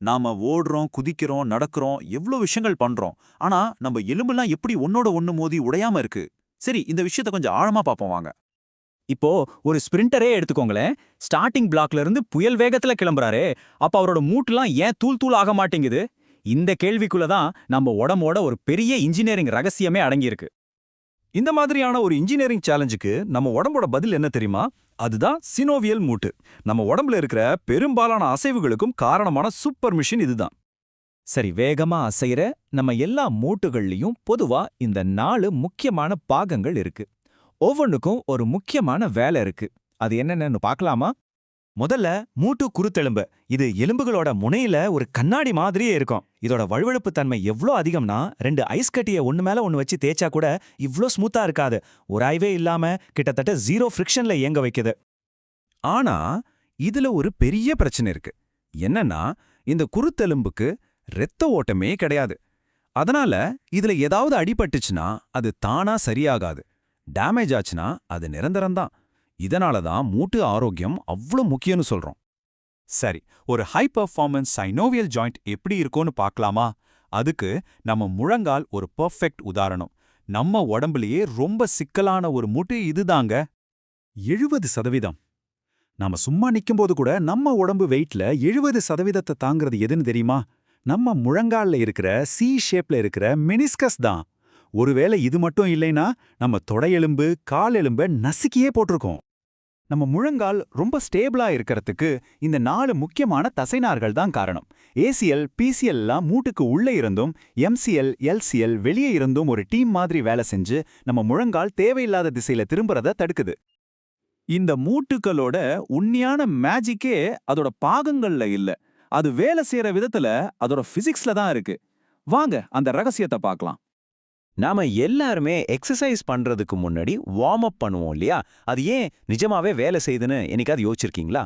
நாம ஓடுறோம் குதிக்கிறோம் நடக்கிறோம் எவ்வளோ விஷயங்கள் பண்றோம். ஆனா நம்ம எலும்பெல்லாம் எப்படி ஒன்னோட ஒண்ணு மோதி உடையாம இருக்கு? சரி இந்த விஷயத்த கொஞ்சம் ஆழமா பார்ப்போம் வாங்க. இப்போ ஒரு ஸ்பிரிண்டரே எடுத்துக்கோங்களேன். ஸ்டார்டிங் பிளாக்ல இருந்து புயல் வேகத்துல கிளம்புறாரே. அப்ப அவரோட மூட்டுலாம் ஏன் தூள் தூள் ஆக மாட்டேங்குது? இந்த கேள்விக்குள்ள தான் நம்ம உடம்போட ஒரு பெரிய இன்ஜினியரிங் ரகசியமே அடங்கியிருக்கு. இந்த மாதிரியான ஒரு இன்ஜினியரிங் சேலஞ்சுக்கு நம்ம உடம்போட பதில் என்ன தெரியுமா? அதுதான் சினோவியல் மூட்டு. நம்ம உடம்புல இருக்கிற பெரும்பாலான அசைவுகளுக்கும் காரணமான சூப்பர் மிஷின் இதுதான். சரி வேகமா அசைற நம்ம எல்லா மூட்டுகள்லயும் பொதுவா இந்த நாலு முக்கியமான பாகங்கள் இருக்கு. ஒவ்வொன்றுக்கும் ஒரு முக்கியமான வேலை இருக்கு. அது என்னென்னு பார்க்கலாமா? முதல்ல மூட்டு குருத்தெலும்பு. இது எலும்புகளோட முனையில ஒரு கண்ணாடி மாதிரியே இருக்கும். இதோட வழுவழுப்பு தன்மை எவ்ளோ அதிகம்னா ரெண்டு ஐஸ் கட்டியை ஒன்று மேல ஒன்று வச்சு தேய்ச்சா கூட இவ்ளோ ஸ்மூத்தா இருக்காது. ஒரு ஆய்வே இல்லாம கிட்டத்தட்ட ஜீரோ ஃப்ரிக்ஷன்ல இயங்க வைக்குது. ஆனா இதுல ஒரு பெரிய பிரச்சனை இருக்கு. என்னன்னா இந்த குருத்தெலும்புக்கு இரத்த ஓட்டமே கிடையாது. அதனால இதுல ஏதாவது அடிபட்டுச்சுன்னா அது தானா சரியாகாது. டேமேஜ் ஆச்சுன்னா அது நிரந்தரம்தான். இதனால தான் மூட்டு ஆரோக்கியம் அவ்ளோ முக்கியம்னு சொல்றோம். சரி ஒரு ஹை பர்ஃபார்மன்ஸ் சைனோவியல் ஜாயிண்ட் எப்படி இருக்கும்னு பார்க்கலாமா? அதுக்கு நம்ம முழங்கால் ஒரு பெர்ஃபெக்ட் உதாரணம். நம்ம உடம்புலயே ரொம்ப சிக்கலான ஒரு முட்டு இதுதாங்க. எழுபது சதவீதம். நாம சும்மா நிக்கும்போது கூட நம்ம உடம்பு வெயிட்ல எழுபது சதவீதத்தை தாங்கிறது எதுன்னு தெரியுமா? நம்ம முழங்கால்ல இருக்கிற சி ஷேப்ல இருக்கிற மெனிஸ்கஸ் தான். ஒருவேளை இது மட்டும் இல்லைன்னா நம்ம தொடையெலும்பு கால் எலும்ப நசுக்கியே போட்டிருக்கோம். நம்ம முழங்கால் ரொம்ப ஸ்டேபிளா இருக்கறதுக்கு இந்த நாலு முக்கியமான தசைநார்கள் தான் காரணம். ஏசிஎல் பிசிஎல்லாம் மூட்டுக்கு உள்ளே இருந்தும் எம்சிஎல் எல்சிஎல் வெளியே இருந்தும் ஒரு டீம் மாதிரி வேலை செஞ்சு நம்ம முழங்கால் தேவையில்லாத திசையில திரும்புறத தடுக்குது. இந்த மூட்டுக்களோட உண்மையான மேஜிக்கே அதோட பாகங்கள்ல இல்ல. அது வேலை செய்யற விதத்துல அதோட பிசிக்ஸ்ல தான் இருக்கு. வாங்க அந்த ரகசியத்தை பார்க்கலாம். நாம எல்லாருமே எக்ஸசைஸ் பண்றதுக்கு முன்னாடி வார்ம் அப் பண்ணுவோம் இல்லையா? அது ஏன் நிஜமாவே வேலை செய்யுதுன்னு என்னைக்காவது யோசிச்சிருக்கீங்களா?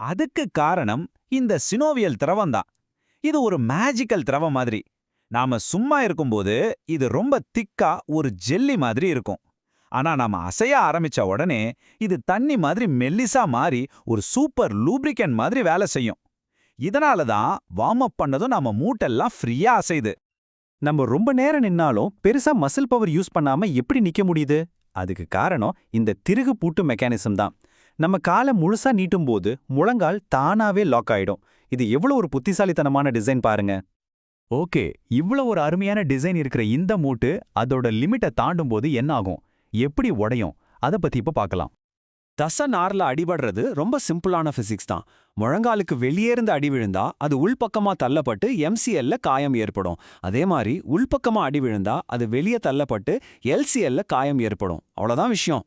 அதுக்கு காரணம் இந்த சினோவியல் திரவம் தான். இது ஒரு மேஜிக்கல் திரவம் மாதிரி. நாம சும்மா இருக்கும்போது இது ரொம்ப திக்கா ஒரு ஜெல்லி மாதிரி இருக்கும். ஆனா நாம அசைய ஆரம்பிச்ச உடனே இது தண்ணி மாதிரி மெல்லிசா மாறி ஒரு சூப்பர் லூப்ரிகன் மாதிரி வேலை செய்யும். இதனால தான் வார்ம் அப் பண்ணதும் நாம மூட்டெல்லாம் ஃப்ரீயா அசையுது. நம்ம ரொம்ப நேரம் நின்னாலும் பெருசா மசில் பவர் யூஸ் பண்ணாம எப்படி நிக்க முடியுது? அதுக்கு காரணம் இந்த திருகு பூட்டு மெக்கானிசம் தான். நம்ம காலை முழுசா நீட்டும் போது முழங்கால் தானாவே லாக் ஆயிடும். இது எவ்வளவு ஒரு புத்திசாலித்தனமான டிசைன் பாருங்க. ஓகே இவ்வளோ ஒரு அருமையான டிசைன் இருக்கிற இந்த மூட்டு அதோட லிமிட்டை தாண்டும் போது என்ன ஆகும் எப்படி உடையும்? அத பத்தி இப்ப பார்க்கலாம் தச நார்ல அடிபடுறது ரொம்ப சிம்பிளான பிசிக்ஸ் தான். முழங்காலுக்கு வெளியேருந்து அடி விழுந்தா அது உள்பக்கமா தள்ளப்பட்டு எம்சிஎல்ல காயம் ஏற்படும். அதே மாதிரி உள்பக்கமா அடி விழுந்தா அது வெளியே தள்ளப்பட்டு எல்சிஎல்ல காயம் ஏற்படும். அவ்வளோதான் விஷயம்.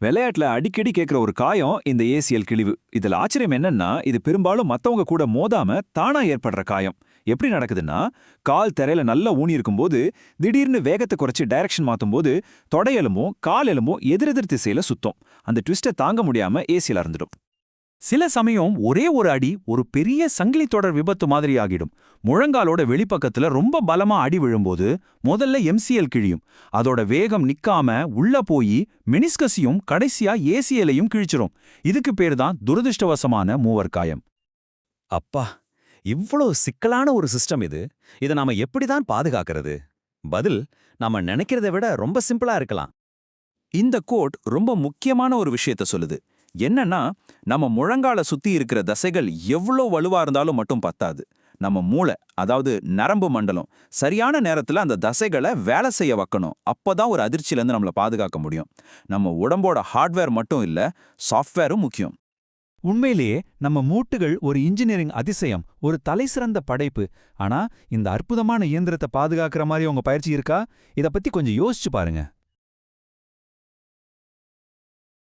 விளையாட்டுல அடிக்கடி கேட்குற ஒரு காயம் இந்த ஏசிஎல் கிழிவு. இதுல ஆச்சரியம் என்னன்னா இது பெரும்பாலும் மத்தவங்க கூட மோதாம தானா ஏற்படுற காயம். எப்படி நடக்குதுன்னா கால் தரையில நல்லா ஊனி இருக்கும்போது திடீர்னு வேகத்தை குறைச்சு டைரக்ஷன் மாத்தும் போது தொடையெலும்பும் கால் எலும்பும் எதிரெதிர் திசையில சுத்தம். அந்த ட்விஸ்ட்டை தாங்க முடியாம ஏசியில இருந்துடும் சில சமயம் ஒரே ஒரு அடி ஒரு பெரிய சங்கிலி தொடர் விபத்து மாதிரி ஆகிடும். முழங்காலோட வெளிப்பக்கத்துல ரொம்ப பலமா அடி விழும்போது முதல்ல எம்சிஎல் கிழியும். அதோட வேகம் நிக்காம உள்ள போய் மெனிஸ்கஸையும் கடைசியா ஏசிஎலையும் கிழிச்சிரும். இதுக்கு பேர் தான் துரதிருஷ்டவசமான மூவர் காயம். அப்பா இவ்ளோ சிக்கலான ஒரு சிஸ்டம் இது. இதை நாம எப்படி தான் பாதுகாக்கிறது? பதில் நாம நினைக்கிறத விட ரொம்ப சிம்பிளா இருக்கலாம். இந்த கோட் ரொம்ப முக்கியமான ஒரு விஷயத்த சொல்லுது. என்னன்னா நம்ம முழங்கால சுத்தி இருக்கிற தசைகள் எவ்வளோ வலுவா இருந்தாலும் மட்டும் பத்தாது. நம்ம மூளை அதாவது நரம்பு மண்டலம் சரியான நேரத்துல அந்த தசைகளை வேலை செய்ய வைக்கணும். அப்பதான் ஒரு அதிர்ச்சியிலேருந்து நம்மளை பாதுகாக்க முடியும். நம்ம உடம்போட ஹார்ட்வேர் மட்டும் இல்ல சாஃப்ட்வேரும் முக்கியம். உண்மையிலேயே நம்ம மூட்டுகள் ஒரு இன்ஜினியரிங் அதிசயம் ஒரு தலைசிறந்த படைப்பு. ஆனா இந்த அற்புதமான இயந்திரத்தை பாதுகாக்கிற மாதிரி உங்க பயிற்சி இருக்கா? இத பத்தி கொஞ்சம் யோசிச்சு பாருங்க.